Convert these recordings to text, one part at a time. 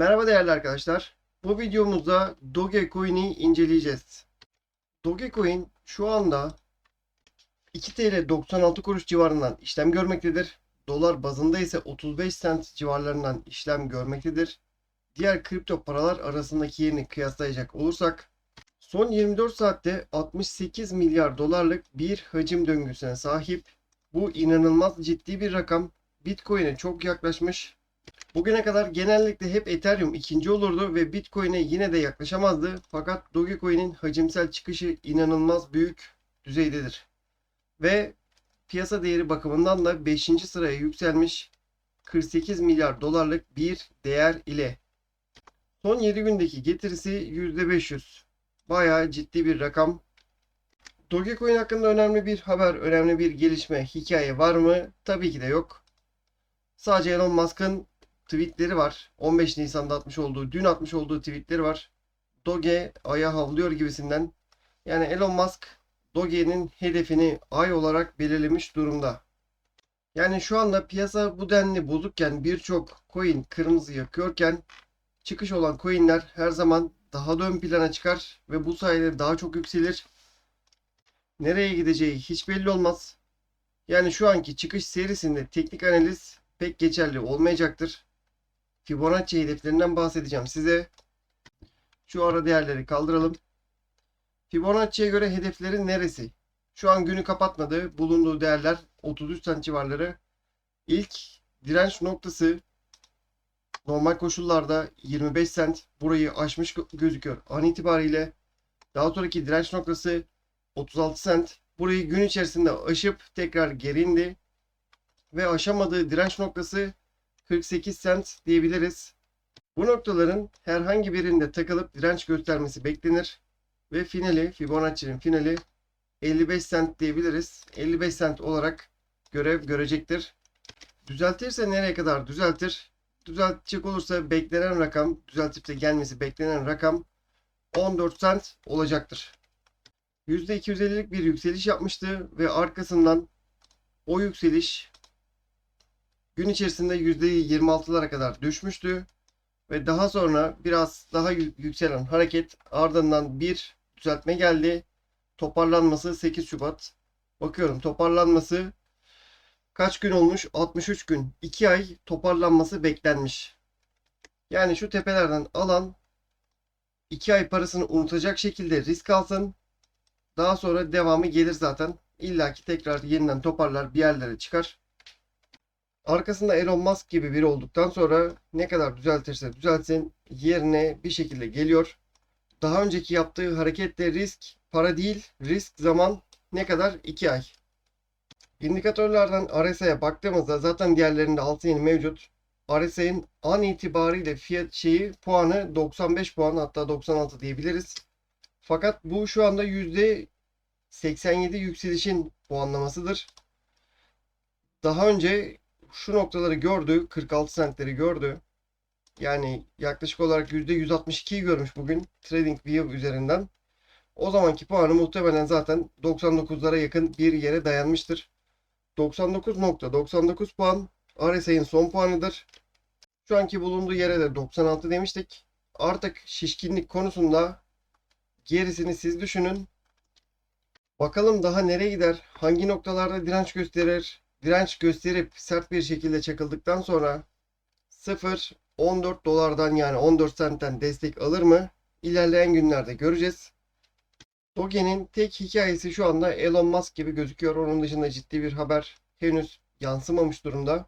Merhaba değerli arkadaşlar. Bu videomuzda Dogecoin'i inceleyeceğiz. Dogecoin şu anda 2 TL 96 kuruş civarından işlem görmektedir. Dolar bazında ise 35 sent civarlarından işlem görmektedir. Diğer kripto paralar arasındaki yerini kıyaslayacak olursak son 24 saatte 68 milyar dolarlık bir hacim döngüsüne sahip. Bu inanılmaz ciddi bir rakam. Bitcoin'e çok yaklaşmış. Bugüne kadar genellikle hep Ethereum ikinci olurdu ve Bitcoin'e yine de yaklaşamazdı. Fakat Dogecoin'in hacimsel çıkışı inanılmaz büyük düzeydedir. Ve piyasa değeri bakımından da 5. sıraya yükselmiş 48 milyar dolarlık bir değer ile. Son 7 gündeki getirisi %500. Bayağı ciddi bir rakam. Dogecoin hakkında önemli bir haber, önemli bir gelişme, hikaye var mı? Tabii ki de yok. Sadece Elon Musk'ın tweetleri var. 15 Nisan'da atmış olduğu, dün atmış olduğu tweetleri var. Doge aya havlıyor gibisinden. Yani Elon Musk Doge'nin hedefini ay olarak belirlemiş durumda. Yani şu anda piyasa bu denli bozukken birçok coin kırmızı yakıyorken çıkış olan coinler her zaman daha da ön plana çıkar ve bu sayede daha çok yükselir. Nereye gideceği hiç belli olmaz. Yani şu anki çıkış serisinde teknik analiz pek geçerli olmayacaktır. Fibonacci hedeflerinden bahsedeceğim size. Şu ara değerleri kaldıralım. Fibonacci'ye göre hedeflerin neresi? Şu an günü kapatmadı. Bulunduğu değerler 33 cent civarları. İlk direnç noktası normal koşullarda 25 cent. Burayı aşmış gözüküyor an itibariyle. Daha sonraki direnç noktası 36 cent. Burayı gün içerisinde aşıp tekrar geri indi. Ve aşamadığı direnç noktası 48 cent diyebiliriz. Bu noktaların herhangi birinde takılıp direnç göstermesi beklenir. Ve finali, Fibonacci'nin finali 55 cent diyebiliriz. 55 cent olarak görev görecektir. Düzeltirse nereye kadar düzeltir? Düzeltecek olursa beklenen rakam, düzeltip de gelmesi beklenen rakam 14 cent olacaktır. %250'lik bir yükseliş yapmıştı ve arkasından o yükseliş gün içerisinde %26'lara kadar düşmüştü. Ve daha sonra biraz daha yükselen hareket ardından bir düzeltme geldi. Toparlanması 8 Şubat. Bakıyorum toparlanması kaç gün olmuş? 63 gün. 2 ay toparlanması beklenmiş. Yani şu tepelerden alan 2 ay parasını unutacak şekilde risk alsın. Daha sonra devamı gelir zaten. İlla ki tekrar yeniden toparlar bir yerlere çıkar. Arkasında Elon Musk gibi biri olduktan sonra ne kadar düzeltirse düzeltsin yerine bir şekilde geliyor. Daha önceki yaptığı harekette risk para değil risk zaman ne kadar? 2 ay. İndikatörlerden RSI'ye baktığımızda zaten diğerlerinde altı yeni mevcut. RSI'nin an itibariyle fiyat şeyi puanı 95 puan hatta 96 diyebiliriz. Fakat bu şu anda %87 yükselişin puanlamasıdır. Daha önce şu noktaları gördü. 46 centleri gördü. Yani yaklaşık olarak %162'yi görmüş bugün TradingView üzerinden. O zamanki puanı muhtemelen zaten 99'lara yakın bir yere dayanmıştır. 99.99 puan RSI'nin son puanıdır. Şu anki bulunduğu yere de 96 demiştik. Artık şişkinlik konusunda gerisini siz düşünün. Bakalım daha nereye gider? Hangi noktalarda direnç gösterir? Direnç gösterip sert bir şekilde çakıldıktan sonra 0 14 dolardan yani 14 centten destek alır mı? İlerleyen günlerde göreceğiz. Doge'nin tek hikayesi şu anda Elon Musk gibi gözüküyor. Onun dışında ciddi bir haber henüz yansımamış durumda.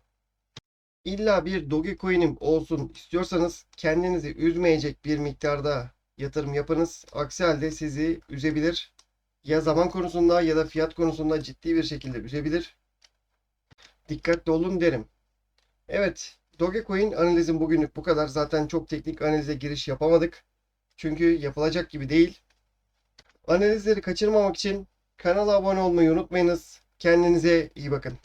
İlla bir Dogecoin'im olsun istiyorsanız kendinizi üzmeyecek bir miktarda yatırım yapınız. Aksi halde sizi üzebilir. Ya zaman konusunda ya da fiyat konusunda ciddi bir şekilde üzebilir. Dikkatli olun derim. Evet, Dogecoin analizim bugünlük bu kadar. Zaten çok teknik analize giriş yapamadık. Çünkü yapılacak gibi değil. Analizleri kaçırmamak için kanala abone olmayı unutmayınız. Kendinize iyi bakın.